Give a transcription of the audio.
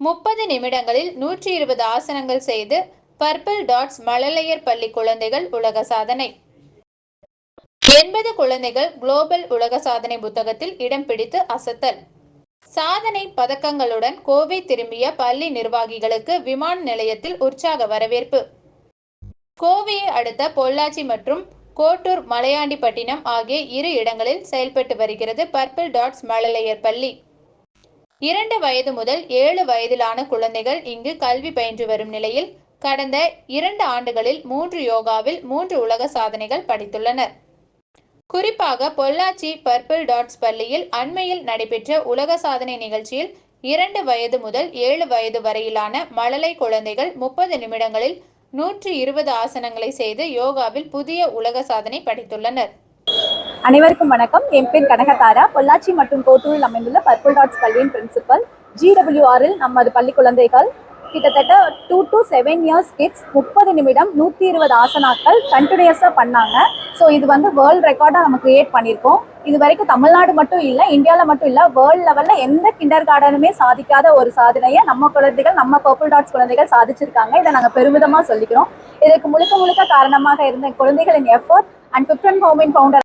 முப்பது நிமிடங்களில் நூற்றி இருபது ஆசனங்கள் செய்து பர்பிள் டாட்ஸ் மழலையர் பள்ளி குழந்தைகள் உலக சாதனை. எண்பது குழந்தைகள் குளோபல் உலக சாதனை புத்தகத்தில் இடம் பிடித்து அசத்தல். சாதனை பதக்கங்களுடன் கோவை திரும்பிய பள்ளி நிர்வாகிகளுக்கு விமான நிலையத்தில் உற்சாக வரவேற்பு. கோவையை அடுத்த பொள்ளாச்சி மற்றும் கோட்டூர் மலையாண்டிப்பட்டினம் ஆகிய இரு இடங்களில் செயல்பட்டு வருகிறது பர்பிள் டாட்ஸ் மழலையர் பள்ளி. இரண்டு வயது முதல் ஏழு வயதிலான குழந்தைகள் இங்கு கல்வி பயின்று வரும் நிலையில் கடந்த இரண்டு ஆண்டுகளில் மூன்று யோகாவில் மூன்று உலக சாதனைகள் படித்துள்ளனர். குறிப்பாக பொள்ளாச்சி பர்பிள் டாட்ஸ் பள்ளியில் அண்மையில் நடைபெற்ற உலக சாதனை நிகழ்ச்சியில் இரண்டு வயது முதல் ஏழு வயது வரையிலான மழலை குழந்தைகள் முப்பது நிமிடங்களில் நூற்றி இருபது ஆசனங்களை செய்து யோகாவில் புதிய உலக சாதனை படைத்துள்ளனர். அனைவருக்கும் வணக்கம். என் பேர் கனகதாரா. பொள்ளாச்சி மற்றும் கோட்டூரில் அமைந்துள்ள பர்பிள் டாட்ஸ் பள்ளியின் பிரின்சிபல் ஜிடபிள்யூஆரில் நமது பள்ளி குழந்தைகள் கிட்டத்தட்ட two to seven years kids முப்பது நிமிடம் நூற்றி இருபது ஆசனாக்கள் கண்டினியூஸாக பண்ணாங்க. ஸோ இது வந்து வேர்ல்ட் ரெக்கார்டாக நம்ம கிரியேட் பண்ணியிருக்கோம். இது வரைக்கும் தமிழ்நாடு மட்டும் இல்லை இந்தியாவில் மட்டும் இல்லை வேர்ல்ட் லெவலில் எந்த கிண்டர் கார்டனுமே சாதிக்காத ஒரு சாதனையை நம்ம குழந்தைகள் நம்ம பர்பிள் டாட்ஸ் குழந்தைகள் சாதிச்சிருக்காங்க. இதை நாங்கள் பெருமிதமாக சொல்லிக்கிறோம். இதற்கு முழுக்க முழுக்க காரணமாக இருந்த குழந்தைகளின் எஃபர்ட் அண்ட் ஃபிஃப்டன் ஹோமின் ஃபவுண்டர்